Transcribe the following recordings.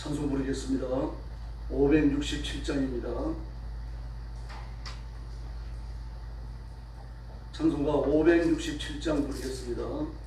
찬송 부르겠습니다. 567장입니다. 찬송가 567장 부르겠습니다.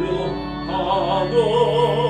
하려 하고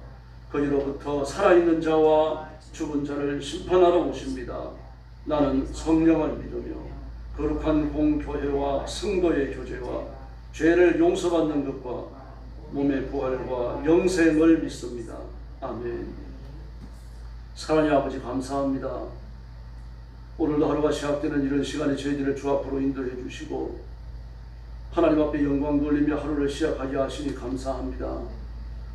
거기로부터 살아있는 자와 죽은 자를 심판하러 오십니다. 나는 성령을 믿으며 거룩한 공교회와 성도의 교제와 죄를 용서받는 것과 몸의 부활과 영생을 믿습니다. 아멘. 사랑의 아버지 감사합니다. 오늘도 하루가 시작되는 이런 시간에 저희들을 주 앞으로 인도해 주시고 하나님 앞에 영광 돌리며 하루를 시작하게 하시니 감사합니다.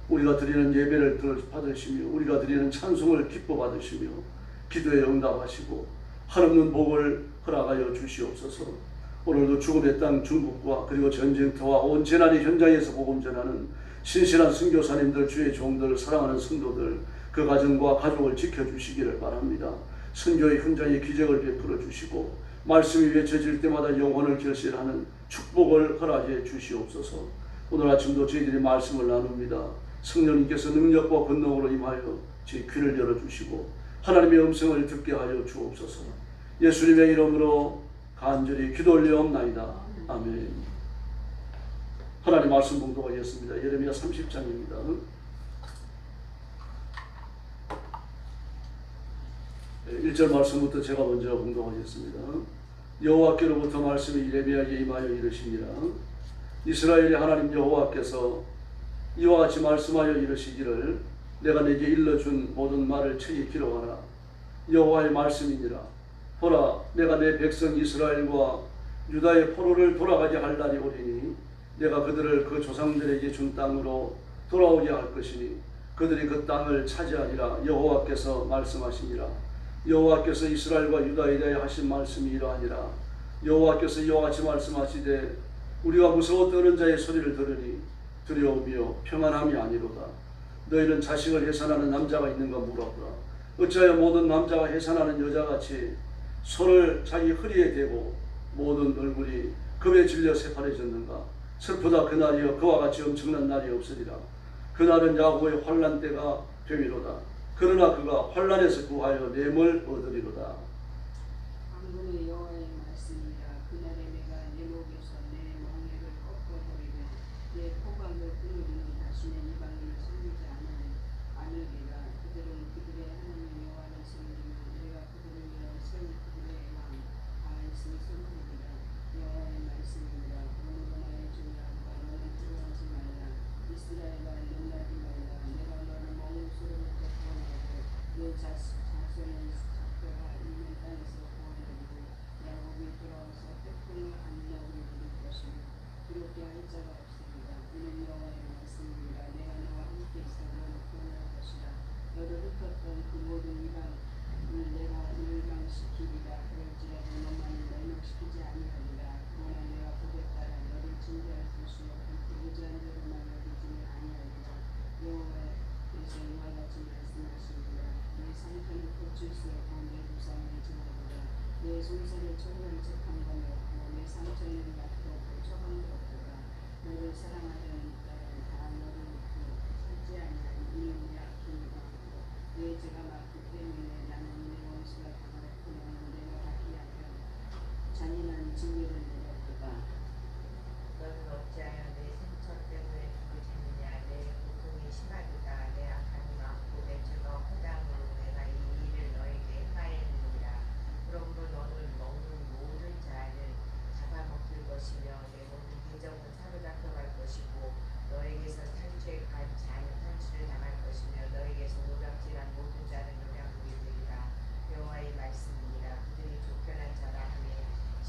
우리가 드리는 예배를 들- 받으시며 우리가 드리는 찬송을 기뻐 받으시며 기도에 응답하시고 하루는 복을 허락하여 주시옵소서. 오늘도 죽음의 땅 중국과 그리고 전쟁터와 온 재난의 현장에서 복음 전하는 신실한 선교사님들 주의 종들 사랑하는 성도들 그 가정과 가족을 지켜주시기를 바랍니다. 선교의 현장에 기적을 베풀어 주시고 말씀이 외쳐질 때마다 영혼을 결실하는 축복을 허락해 주시옵소서. 오늘 아침도 저희들이 말씀을 나눕니다. 성령님께서 능력과 권능으로 임하여 제 귀를 열어주시고 하나님의 음성을 듣게 하여 주옵소서. 예수님의 이름으로 간절히 기도 올려옵나이다. 아멘. 하나님 말씀 봉독하겠습니다. 예레미야 30장입니다. 1절 말씀부터 제가 먼저 봉독하겠습니다. 여호와께로부터 말씀이 예레미야에게 임하여 이르시니라. 이스라엘의 하나님 여호와께서 이와 같이 말씀하여 이르시기를 내가 내게 일러준 모든 말을 책히 기록하라. 여호와의 말씀이니라. 보라, 내가 내 백성 이스라엘과 유다의 포로를 돌아가게 할 날이 오리니 내가 그들을 그 조상들에게 준 땅으로 돌아오게 할 것이니 그들이 그 땅을 차지하리라 여호와께서 말씀하시니라. 여호와께서 이스라엘과 유다에 대하여 하신 말씀이 이러하니라. 여호와께서 이와 같이 말씀하시되 우리가 무서워 떠는 자의 소리를 들으니 두려우며 평안함이 아니로다. 너희는 자식을 해산하는 남자가 있는가 물어보라. 어찌하여 모든 남자가 해산하는 여자같이 손을 자기 허리에 대고 모든 얼굴이 금에 질려 새파래졌는가? 슬프다 그날이여 그와 같이 엄청난 날이 없으리라. 그날은 야고의 환란 때가 되미로다. 그러나 그가 환란에서 구하여 냄을 얻으리로다. 방금의 여호와의 말씀이라 그날에 내가 내 목에서 내 멍에를 꺾어버리며 내 포각을 끊으면 다시는 이방인을 섬기지 않으리- 않으리라 그들은 그들의 하나님 여호와를 섬기며 내가 그들을 위하여 세운 그들의 왕 바알스를 섬기리라 여호와의 말씀이라 오늘은 나의 주야가 너는 두려워하지 말라 이스라엘아 놀라지 말라 내가 너를 먹는 소리를 꺾어내고 내 자식 자손을 잡혀가 있는 땅에서 구원하리고 야곱이 돌아와서 태풍을 안나고 이룰 것이며 그렇게 할 자가 없습니다. 이는 여호와의 말씀입니다. 내가 너와 함께 있어 너를 구원할 것이라. 너를 흩었던 그 모든 이방을 내가 멸망시키리라. 그럴지라도 너만은 멸망시키지 아니하리라. 그러나 내가 그에 따라 너를 징계할 것이 없고 그 의지한 자로만 여기지는 아니하리라. 여호와께서 이와 같이 말씀하시니라. 내 없고 내 부상을 지나리라. 내 손살을 처벌을 책한 건 없고 내 상처를 낫도 고쳐간 것 없도다. 너를 사랑하려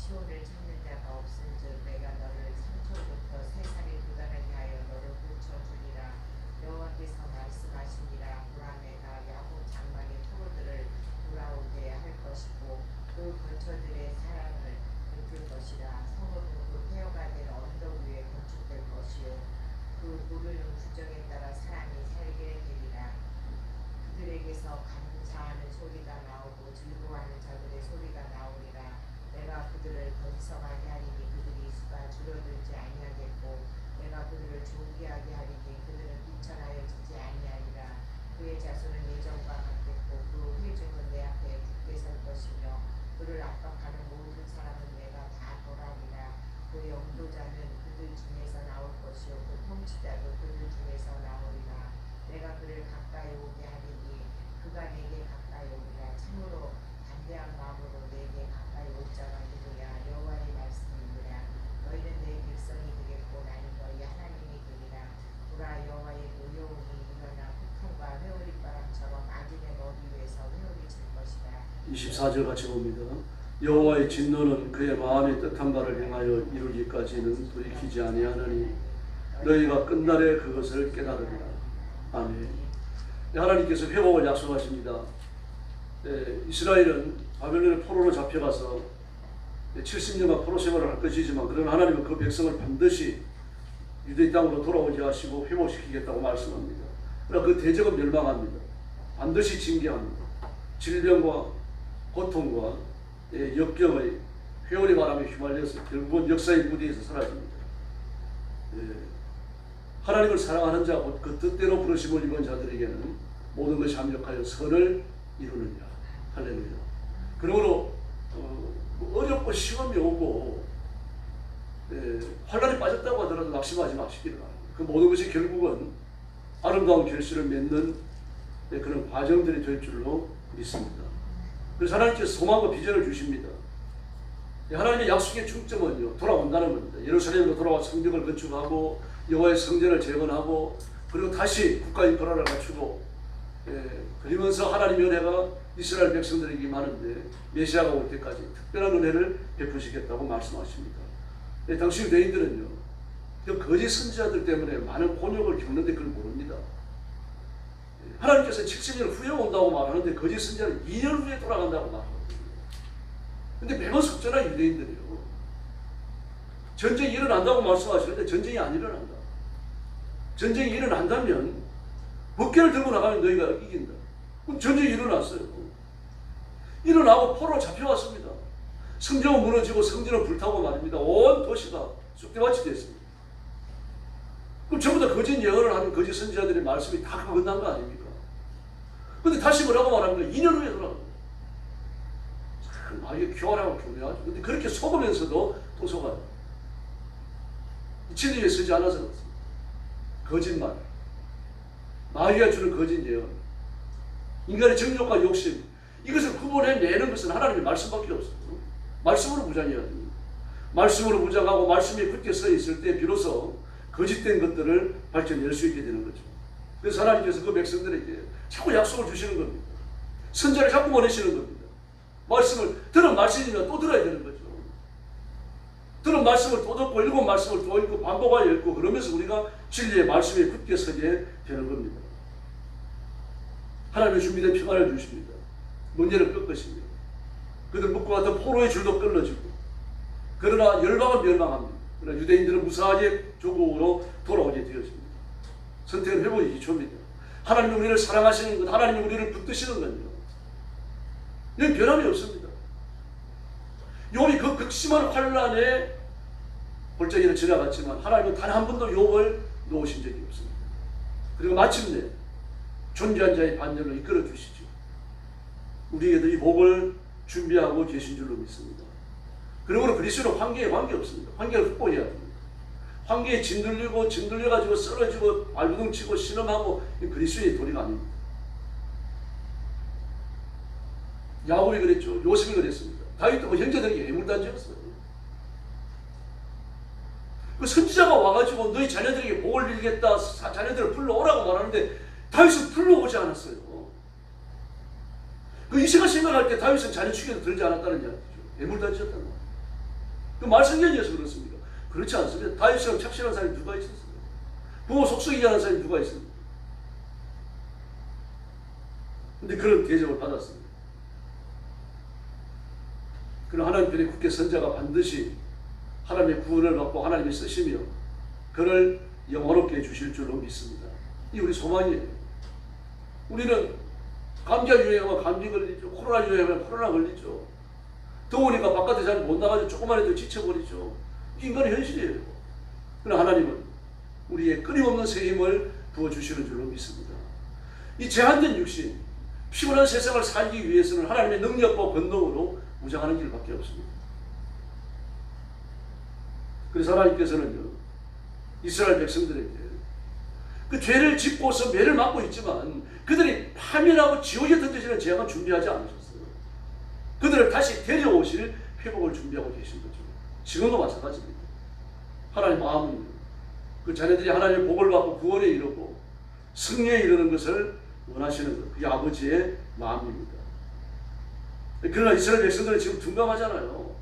시온을 찾는 자가 없은즉 내가 너를 상처부터 세상에 구간을 위하여 너를 고쳐주리라. 여호와께서 말씀하시니라 보라 내가 야곱 장막의 토로들을 돌아오게 할 것이고 그 근처들이 24절 같이 봅니다. 여호와의 진노는 그의 마음의 뜻한 바를 행하여 이루기까지는 돌이키지 아니하느니 너희가 끝날에 그것을 깨달으리라. 아멘. 네, 하나님께서 회복을 약속하십니다. 네, 이스라엘은 바벨론의 포로로 잡혀가서 70년간 포로 생활을 할 것이지만 그러나 하나님은 그 백성을 반드시 유대 땅으로 돌아오게 하시고 회복시키겠다고 말씀합니다. 그러나 그 대적은 멸망합니다. 반드시 징계합니다. 질병과 고통과 예, 역경의 회오리 바람에 휘말려서 결국은 역사의 무대에서 사라집니다. 예, 하나님을 사랑하는 자, 곧 그 뜻대로 부르심을 입은 자들에게는 모든 것이 합력하여 선을 이루느냐. 할렐루야. 그러므로 어, 뭐 어렵고 시험이 오고 예, 환란에 빠졌다고 하더라도 낙심하지 마시기를 바랍니다. 그 모든 것이 결국은 아름다운 결실을 맺는 예, 그런 과정들이 될 줄로 믿습니다. 그래서 하나님께서 소망과 비전을 주십니다. 예, 하나님의 약속의 중점은요 돌아온다는 겁니다. 예루살렘으로 돌아와 성벽을 건축하고 여호와의 성전을 재건하고 그리고 다시 국가의 변화를 갖추고 예, 그러면서 하나님의 은혜가 이스라엘 백성들에게 임하는데 메시아가 올 때까지 특별한 은혜를 베푸시겠다고 말씀하십니다. 예, 당시 유대인들은요 그 거짓 선지자들 때문에 많은 곤욕을 겪는데 그걸 모릅니다. 예, 하나님께서 70년 후에 온다고 말하는데 거짓 선지자는 2년 후에 돌아간다고 말하거든요. 근데 매번 속전한 유대인들이요. 전쟁이 일어난다고 말씀하시는데 전쟁이 안 일어난다. 전쟁이 일어난다면 법계를 들고 나가면 너희가 이긴다. 그럼 전쟁이 일어났어요. 일어나고 포로 잡혀왔습니다. 성전은 무너지고 성전은 불타고 말입니다. 온 도시가 쑥대밭이 됐습니다. 그럼 전부 다 거짓 예언을 하는 거짓 선지자들의 말씀이 다 끝난 거 아닙니까? 근데 다시 뭐라고 말합니까? 2년 후에. 참, 아, 이게 교활하고 교묘하죠. 근데 그렇게 속으면서도 또 속아요. 진리에 서지 않아서 그렇습니다. 거짓말. 마귀가 주는 거짓 예언. 인간의 정욕과 욕심. 이것을 구분해내는 것은 하나님의 말씀밖에 없어요. 말씀으로 무장해야 됩니다. 말씀으로 무장하고 말씀이 굳게 서 있을 때 비로소 거짓된 것들을 밝혀낼 수 있게 되는 거죠. 그래서 하나님께서 그 백성들에게 자꾸 약속을 주시는 겁니다. 선자를 자꾸 보내시는 겁니다. 말씀을 들은 말씀이면 또 들어야 되는 거죠. 들은 말씀을 또 듣고 읽은 말씀을 또 읽고 반복하여 읽고 그러면서 우리가 진리의 말씀에 굳게 서게 되는 겁니다. 하나님의 준비된 평안을 주십니다. 문제를 끌 것입니다. 그들 묶고 같은 포로의 줄도 끊어지고 그러나 열방은 멸망합니다. 그러나 유대인들은 무사하게 조국으로 돌아오게 되었습니다. 선택은 회복의 기초입니다. 하나님이 우리를 사랑하시는 것, 하나님이 우리를 붙드시는 건요. 이건 변함이 없습니다. 욥이 그 극심한 환란에 골짜기를 지나갔지만 하나님은 단 한 번도 욥을 놓으신 적이 없습니다. 그리고 마침내 존귀한 자의 반열로 이끌어 주시죠. 우리에게도 이 복을 준비하고 계신 줄로 믿습니다. 그러므로 그리스도는 환경에 관계 없습니다. 환경을 극복해야 됩니다. 환경에 짓눌리고 짓눌려가지고 쓰러지고 발부둥 치고 신음하고 이 그리스도의 도리가 아닙니다. 야곱이 그랬죠. 요셉이 그랬습니다. 다윗도 그 형제들에게 애물단지였어요. 그 선지자가 와가지고 너희 자녀들에게 복을 빌겠다, 사- 자녀들을 불러오라고 말하는데 다윗은 불러오지 않았어요. 그 이세가 생각할 때 다윗은 자녀 축에도 들지 않았다는 이야기죠. 애물단지였다는 거예요. 그 말썽견이어서 그렇습니까? 그렇지 않습니다. 다윗처럼 착실한 사람이 누가 있었어요? 부모 속썩이게 하는 사람이 누가 있습니까? 근데 그런 대접을 받았습니다. 그런 하나님 편에 굳게 선자가 반드시 하나님의 구원을 받고 하나님이 쓰시며 그를 영원롭게 해주실 줄로 믿습니다. 이 우리 소망이에요. 우리는 감기가 유행하면 감기 걸리죠. 코로나 유행하면 코로나 걸리죠. 더우니까 바깥에 잘 못 나가죠. 조금만 해도 지쳐버리죠. 인간의 현실이에요. 그러나 하나님은 우리의 끊임없는 새 힘을 부어주시는 줄로 믿습니다. 이 제한된 육신, 피곤한 세상을 살기 위해서는 하나님의 능력과 권능으로 무장하는 길밖에 없습니다. 그래서 하나님께서는요, 이스라엘 백성들에게 그 죄를 짓고서 매를 맞고 있지만 그들이 파멸하고 지옥에 던져지는 재앙을 준비하지 않으셨어요. 그들을 다시 데려오실 회복을 준비하고 계신 거죠. 지금도 마찬가지입니다. 하나님 마음은 그 자녀들이 하나님의 복을 받고 구원에 이르고 승리에 이르는 것을 원하시는 것. 그게 아버지의 마음입니다. 그러나 이스라엘 백성들은 지금 둔감하잖아요.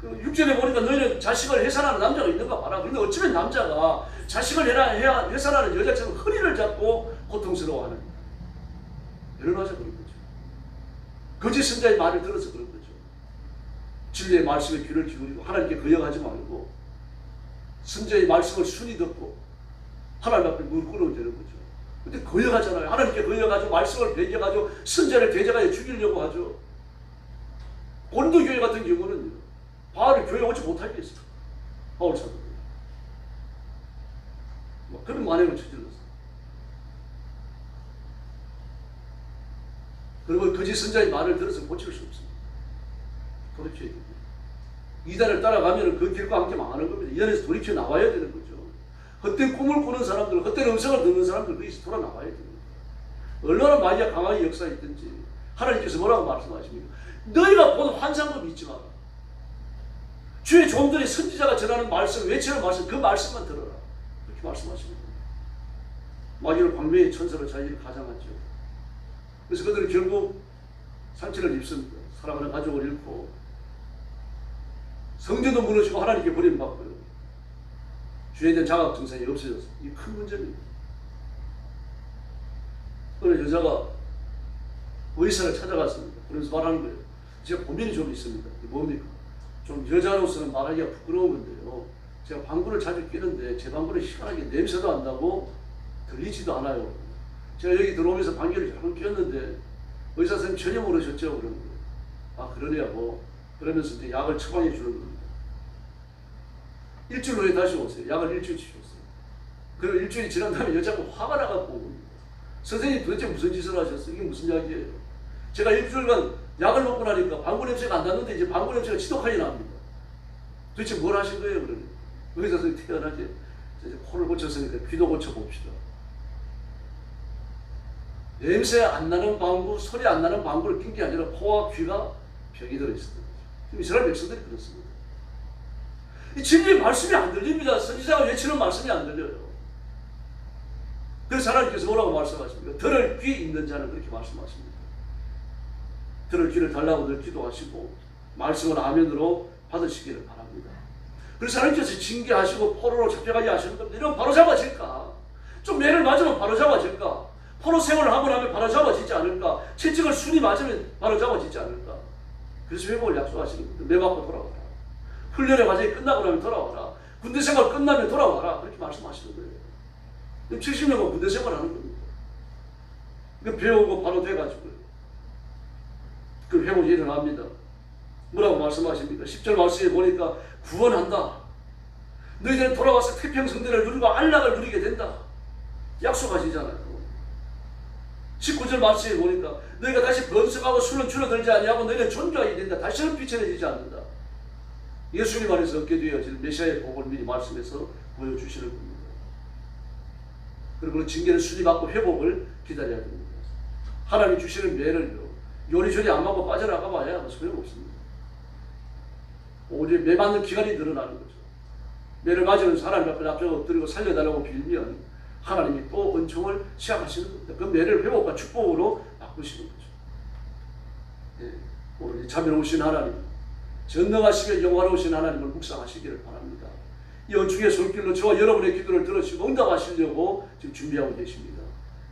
그 육전에 보니까 너희는 자식을 해산하는 남자가 있는가 봐라. 근데 어쩌면 남자가 자식을 해라, 해산하는 여자처럼 허리를 잡고 고통스러워하는 열나서 그런 거죠. 거짓 선자의 말을 들어서 그런 거죠. 진리의 말씀에 귀를 기울이고 하나님께 거역하지 말고 선자의 말씀을 순히 듣고 하나님 앞에 무릎 꿇으면 되는 거죠. 근데 거역하잖아요. 하나님께 거역하죠. 말씀을 배격하죠. 선자를 대적하여 죽이려고 하죠. 본도 교회 같은 경우는 바알을 교회 오지 못하게 했어요. 바울 사도. 뭐 그런 만행을 저질렀어요. 그리고 거짓 선자의 말을 들어서 고칠 수 없습니다. 그렇게 얘기합니다. 이단을 따라가면 그 길과 함께 망하는 겁니다. 이단에서 돌이켜 나와야 되는 거죠. 헛된 꿈을 꾸는 사람들, 헛된 음성을 듣는 사람들 거기서 돌아 나와야 됩니다. 얼마나 마귀가 강하게 역사했든지 하나님께서 뭐라고 말씀하십니까? 너희가 본 환상도 믿지 마라. 주의 종들이 선지자가 전하는 말씀, 외치는 말씀, 그 말씀만 들어라. 그렇게 말씀하십니다. 마귀를 광명의 천사로 자기를 가장하죠. 그래서 그들은 결국 상처를 입습니다. 사랑하는 가족을 잃고 성전도 무너지고 하나님께 버림받고요. 주에 대한 자각 증상이 없어졌어요. 이큰 문제입니다. 어느 여자가 의사를 찾아갔습니다. 그러면서 말하는 거예요. 제가 고민이 좀 있습니다. 이게 뭡니까? 좀 여자로서는 말하기가 부끄러운 건데요. 제가 방구를 자주 끼는데 제 방구는 희한하게 냄새도 안 나고 들리지도 않아요. 제가 여기 들어오면서 방귀를 잘못 꼈는데 의사 선생님 전혀 모르셨죠? 그러는 거예요. 아 그러냐고 그러면서 이제 약을 처방해 주는 겁니다. 일주일 후에 다시 오세요. 약을 일주일치 줬어요. 그리고 일주일이 지난 다음에 여자가 화가 나갖고. 선생님 도대체 무슨 짓을 하셨어요? 이게 무슨 약이에요? 제가 일주일간 약을 먹고 나니까 방구 냄새가 안 났는데 이제 방구 냄새가 지독하게 납니다. 도대체 뭘 하신 거예요? 그러면 의사 선생님 태어나지 코를 고쳤으니까 귀도 고쳐봅시다. 냄새 안 나는 방구, 소리 안 나는 방구를 낀 게 아니라 코와 귀가 병이 들어있었던 거죠. 지금 이스라엘 백성들이 그렇습니다. 이 진리의 말씀이 안 들립니다. 선지자가 외치는 말씀이 안 들려요. 그래서 하나님께서 뭐라고 말씀하십니까? 들을 귀 있는 자는 그렇게 말씀하십니다. 들을 귀를 달라고 늘 기도하시고 말씀을 아멘으로 받으시기를 바랍니다. 그래서 하나님께서 징계하시고 포로로 잡혀가게 하시는 겁니다. 이러면 바로 잡아질까? 좀 매를 맞으면 바로 잡아질까? 포로 생활을 하고 나면 바로 잡아지지 않을까? 채찍을 순이 맞으면 바로 잡아지지 않을까? 그래서 회복을 약속하시는 겁니다. 매 맞고 돌아와라. 훈련의 과정이 끝나고 나면 돌아와라. 군대 생활 끝나면 돌아와라. 그렇게 말씀하시는 거예요. 70년간 군대 생활 하는 겁니다. 그 배우고 바로 돼가지고요. 그 회복이 일어납니다. 뭐라고 말씀하십니까? 10절 말씀에 보니까 구원한다. 너희들은 돌아와서 태평성대를 누리고 안락을 누리게 된다. 약속하시잖아요. 19절 말씀에 보니까 너희가 다시 번성하고 술은 줄어들지 아니하고 너희는 존귀하게 된다. 다시는 비천해지지 않는다. 예수님 안에서 얻게 되어질 메시아의 복을 미리 말씀해서 보여주시는 겁니다. 그리고 그 징계를 순위 받고 회복을 기다려야 됩니다. 하나님 주시는 매를요. 요리조리 안 맞고 빠져나가 봐야 소용없습니다. 오히려 매 맞는 기간이 늘어나는 거죠. 매를 맞으면 사람 앞에 앞에 엎드리고 살려달라고 빌면 하나님이 또 은총을 시작하시는 겁니다. 그 매를 회복과 축복으로 바꾸시는 거죠. 예, 오늘 자비로우신 하나님, 전능하시며 영화로우신 하나님을 묵상하시기를 바랍니다. 이 연중의 손길로 저와 여러분의 기도를 들으시고 응답하시려고 지금 준비하고 계십니다.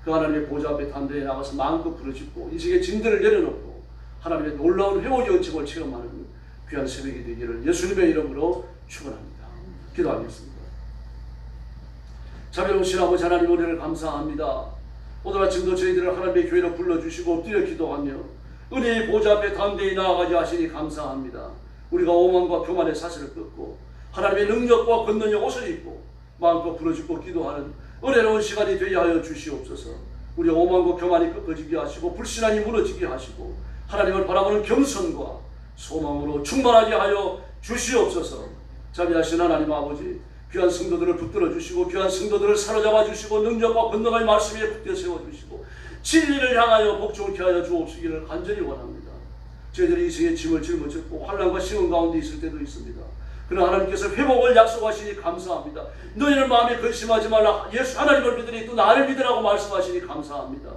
그 하나님의 보좌 앞에 담대히 나가서 마음껏 부르짖고 인생의 짐들을 내려놓고 하나님의 놀라운 회복의 은총을 체험하는 귀한 새벽이 되기를 예수님의 이름으로 축원합니다. 기도하겠습니다. 자비로우신 아버지 하나님 은혜를 감사합니다. 오늘 아침도 저희들을 하나님의 교회로 불러주시고 엎드려 기도하며 은혜의 보좌 앞에 담대히 나아가게 하시니 감사합니다. 우리가 오만과 교만의 사슬을 끊고 하나님의 능력과 권능의 옷을 입고 마음껏 부르짖고 기도하는 은혜로운 시간이 되게 하여 주시옵소서. 우리 오만과 교만이 꺾어지게 하시고 불신앙이 무너지게 하시고 하나님을 바라보는 겸손과 소망으로 충만하게 하여 주시옵소서. 자비하신 하나님 아버지 귀한 성도들을 붙들어 주시고 귀한 성도들을 사로잡아 주시고 능력과 권능의 말씀에 붙여 세워 주시고 진리를 향하여 복종케 하여 주옵시기를 간절히 원합니다. 저희들이 이 생에 짐을 짊어졌고 환란과 시험 가운데 있을 때도 있습니다. 그러나 하나님께서 회복을 약속하시니 감사합니다. 너희는 마음에 근심하지 말라. 예수 하나님을 믿으니 또 나를 믿으라고 말씀하시니 감사합니다.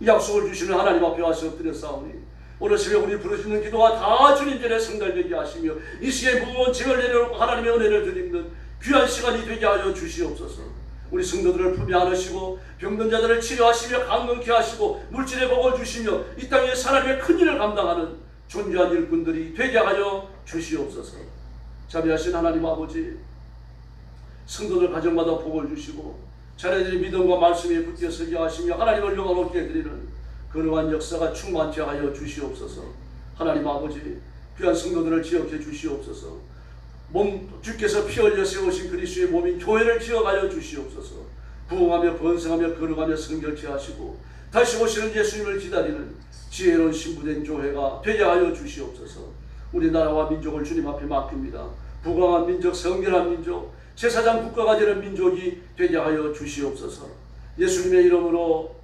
이 약속을 주시는 하나님 앞에 와서 싸우니 오늘 새벽 우리 부르짖는 기도가 다 주님 전에 성달되게 하시며 이 시에 무거운 짐을 내려놓고 하나님의 은혜를 드리는 귀한 시간이 되게 하여 주시옵소서. 우리 성도들을 품에 안으시고 병든 자들을 치료하시며 강건케 하시고 물질의 복을 주시며 이 땅에 하나님의 큰 일을 감당하는 존귀한 일꾼들이 되게 하여 주시옵소서. 자비하신 하나님 아버지 성도들 가정마다 복을 주시고 자네들이 믿음과 말씀에 붙여 서게 하시며 하나님을 영광롭게 드리는 그러한 역사가 충만케 하여 주시옵소서. 하나님 아버지 귀한 성도들을 기억해 주시옵소서. 몸 주께서 피 흘려 세우신 그리스도의 몸인 교회를 기억하여 주시옵소서. 부흥하며 번성하며 걸어가며 성결케 하시고 다시 오시는 예수님을 기다리는 지혜로운 신부된 교회가 되게 하여 주시옵소서. 우리나라와 민족을 주님 앞에 맡깁니다. 부강한 민족, 성결한 민족, 제사장 국가가 되는 민족이 되게 하여 주시옵소서. 예수님의 이름으로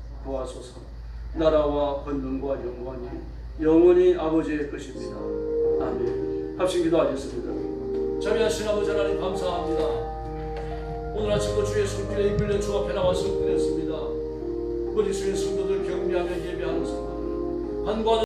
구하소서. 나라와 권능과 영광이 영원히 아버지의 것입니다. 아멘. 합심 기도하겠습니다. 자비하신 아버지 하나님 감사합니다. 오늘 아침도 주의 손길에 이끌려 주 앞에 나와서 엎드렸습니다. 우리 주의 성도들 경비하며 예배하는 성도들 한과